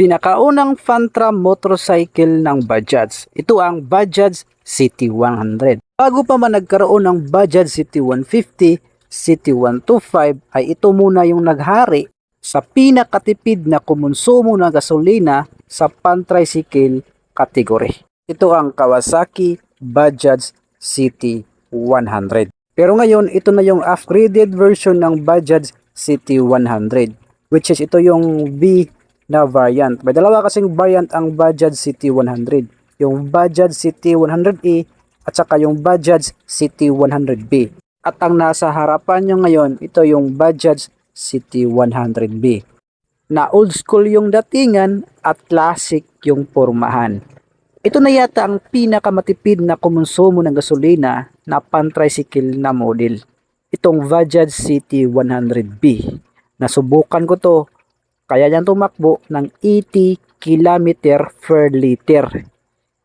Pinakaunang Fantra motorcycle ng Bajaj. Ito ang Bajaj City 100. Bago pa man nagkaroon ng Bajaj City 150, City 125 ay ito muna yung naghari sa pinakatipid na kumonsumo ng gasolina sa pan-tricycle category. Ito ang Kawasaki Bajaj City 100. Pero ngayon, ito na yung upgraded version ng Bajaj City 100 which is ito yung B na variant. May dalawa kasing variant ang Bajaj City 100. Yung Bajaj City 100E at saka yung Bajaj City 100B. At ang nasa harapan nyo ngayon, ito yung Bajaj City 100B. Na old school yung datingan at classic yung pormahan. Ito na yata ang pinakamatipid na kumonsumo ng gasolina na pan-tricycle na model. Itong Bajaj City 100B. Nasubukan ko to kaya yan tumakbo ng 80 km per liter.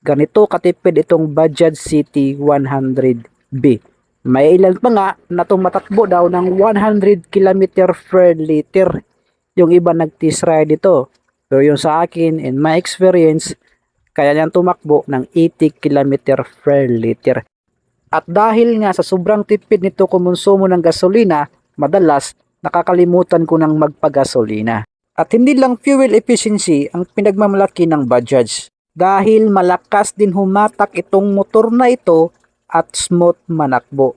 Ganito katipid itong Bajaj City 100B. May ilan pa nga na tumatakbo daw ng 100 km per liter. Yung iba nag-test ride ito. Pero yung sa akin, in my experience, kaya yan tumakbo ng 80 km per liter. At dahil nga sa sobrang tipid nito kumonsumo ng gasolina, madalas nakakalimutan ko ng magpagasolina. At hindi lang fuel efficiency ang pinagmamalaki ng Bajaj. Dahil malakas din humatak itong motor na ito at smooth manakbo.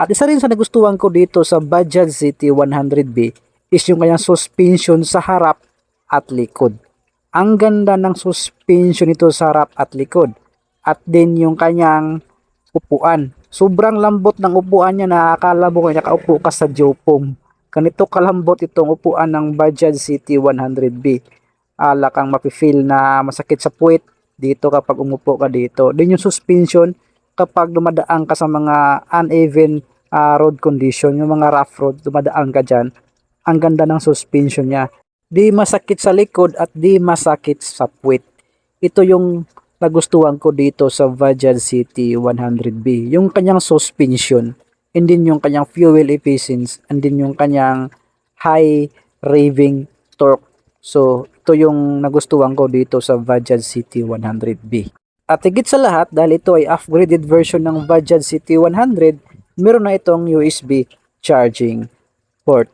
At isa rin sa nagustuhan ko dito sa Bajaj City 100B is yung kanyang suspension sa harap at likod. Ang ganda ng suspension nito sa harap at likod. At din yung kanyang upuan. Sobrang lambot ng upuan niya na akala mo kaya nakaupo ka sa jopong. Ganito kalambot itong upuan ng Bajaj City 100B. Ala kang mapifeel na masakit sa puwit dito kapag umupo ka dito. Din yung suspension kapag dumadaan ka sa mga uneven ah, road condition, yung mga rough road, dumadaan ka dyan, ang ganda ng suspension niya. Di masakit sa likod at di masakit sa puwit. Ito yung nagustuhan ko dito sa Bajaj City 100B. Yung kanyang suspension, and din yung kanyang fuel efficiency, and din yung kanyang high raving torque. So, ito yung nagustuhan ko dito sa Bajaj City 100B. At higit sa lahat, dahil ito ay upgraded version ng Bajaj City 100, meron na itong USB charging port.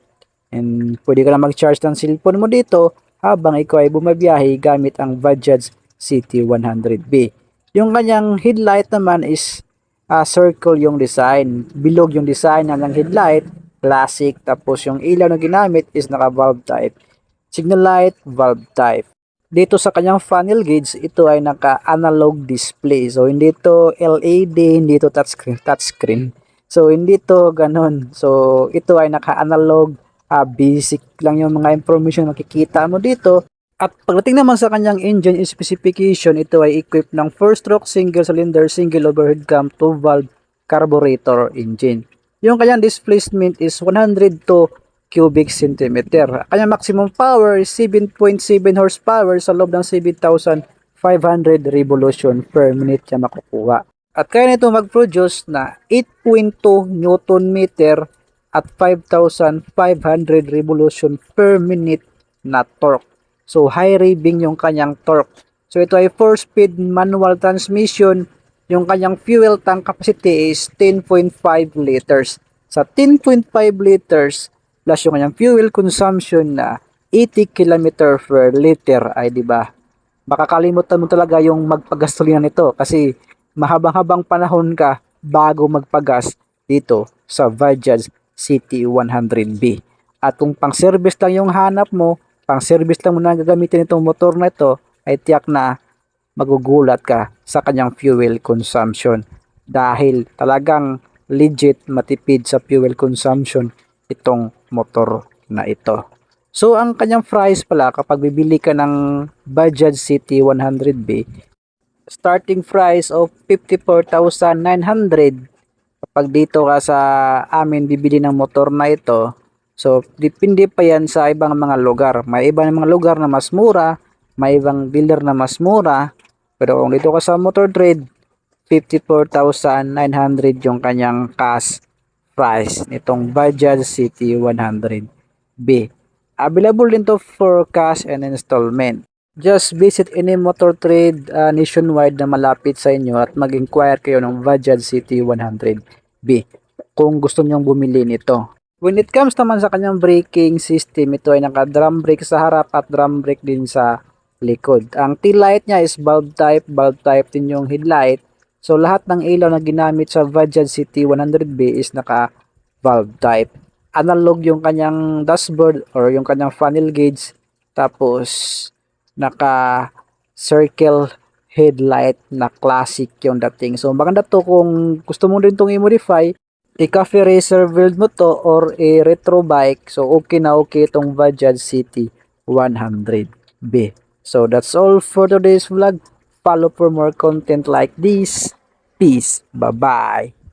And pwede ka na mag-charge ng cellphone mo dito habang ikaw ay bumabiyahe gamit ang Bajaj City 100B. Yung kanyang headlight naman is ah, circle yung design. Bilog yung design ng headlight, classic. Tapos yung ilaw na ginamit is naka-valve type. Signal light, valve type. Dito sa kanyang funnel gauge, ito ay naka-analog display. So, hindi to LED, hindi to touchscreen. touchscreen. So, hindi to ganun. So, ito ay naka-analog, ah, basic lang yung mga information makikita mo dito. At pagdating naman sa kanyang engine specification, ito ay equipped ng 4-stroke single cylinder, single overhead cam, 2 valve carburetor engine. Yung kanyang displacement is 102 cubic centimeter. Kanyang maximum power is 7.7 horsepower sa loob ng 7,500 revolution per minute siya makukuha. At kaya nito mag-produce na 8.2 newton meter at 5,500 revolution per minute na torque. So high raving yung kanyang torque. So ito ay 4-speed manual transmission. Yung kanyang fuel tank capacity is 10.5 liters. Sa 10.5 liters plus yung kanyang fuel consumption na 80 km per liter ay di ba? Makakalimutan mo talaga yung magpagasolina nito kasi mahabang-habang panahon ka bago magpagas dito sa Bajaj City 100B. At kung pang service lang yung hanap mo, pang service lang mo na gagamitin itong motor na ito, ay tiyak na magugulat ka sa kanyang fuel consumption. Dahil talagang legit matipid sa fuel consumption itong motor na ito. So ang kanyang price pala kapag bibili ka ng Bajaj City 100B, starting price of 54,900 kapag dito ka sa amin bibili ng motor na ito. So depende pa yan sa ibang mga lugar. May ibang mga lugar na mas mura, may ibang dealer na mas mura. Pero kung dito ka sa motor trade, 54,900 yung kanyang cash price nitong Bajaj City 100B. Available din to for cash and installment. Just visit any motor trade uh, nationwide na malapit sa inyo at mag-inquire kayo ng Bajaj City 100B kung gusto nyong bumili nito. When it comes naman sa kanyang braking system, ito ay naka-drum brake sa harap at drum brake din sa likod. Ang tail light niya is bulb type, bulb type din yung headlight. So lahat ng ilaw na ginamit sa Bajaj City 100B is naka valve type. Analog yung kanyang dashboard or yung kanyang funnel gauge. Tapos naka circle headlight na classic yung dating. So maganda to kung gusto mo rin itong i-modify, i-cafe racer build mo to or a retro bike. So okay na okay itong Bajaj City 100B. So that's all for today's vlog. Follow for more content like this. Peace. Bye-bye.